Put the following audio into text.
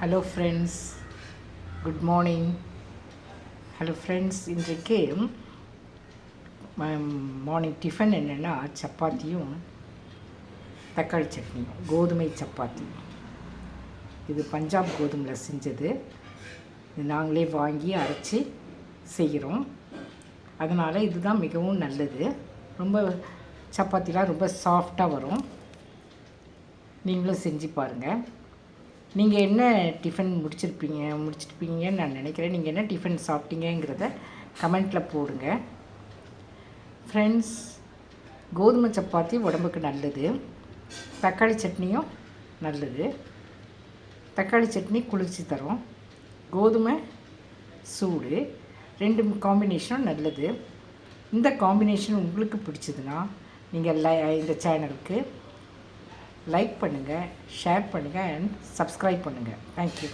Hello friends good morning hello friends இன்றைக்கு morning tiffin என்னென்னா சப்பாத்தியும் தக்காளி சட்னியும் கோதுமை சப்பாத்தி. இது பஞ்சாப் கோதுமையில் செஞ்சது. இது நாங்களே வாங்கி அரைச்சி செய்கிறோம். அதனால் இதுதான் மிகவும் நல்லது. ரொம்ப சப்பாத்திலாம் ரொம்ப சாஃப்டாக வரும். நீங்களும் செஞ்சு பாருங்கள் நீங்கள் என்ன டிஃபன் முடிச்சிருப்பீங்க? முடிச்சிருப்பீங்கன்னு நான் நினைக்கிறேன். நீங்கள் என்ன டிஃபன் சாப்பிட்டீங்கிறத கமெண்ட்டில் போடுங்க. ஃப்ரெண்ட்ஸ் கோதுமை சப்பாத்தி உடம்புக்கு நல்லது. தக்காளி சட்னியும் நல்லது. தக்காளி சட்னி குளிர்ச்சி தரும். கோதுமை சூடு. ரெண்டு காம்பினேஷனும் நல்லது. இந்த காம்பினேஷன் உங்களுக்கு பிடிச்சதுன்னா நீங்கள் லை இந்த சேனலுக்கு லைக் பண்ணுங்கள் ஷேர் பண்ணுங்கள் அண்ட் சப்ஸ்கிரைப் பண்ணுங்கள் தேங்க்யூ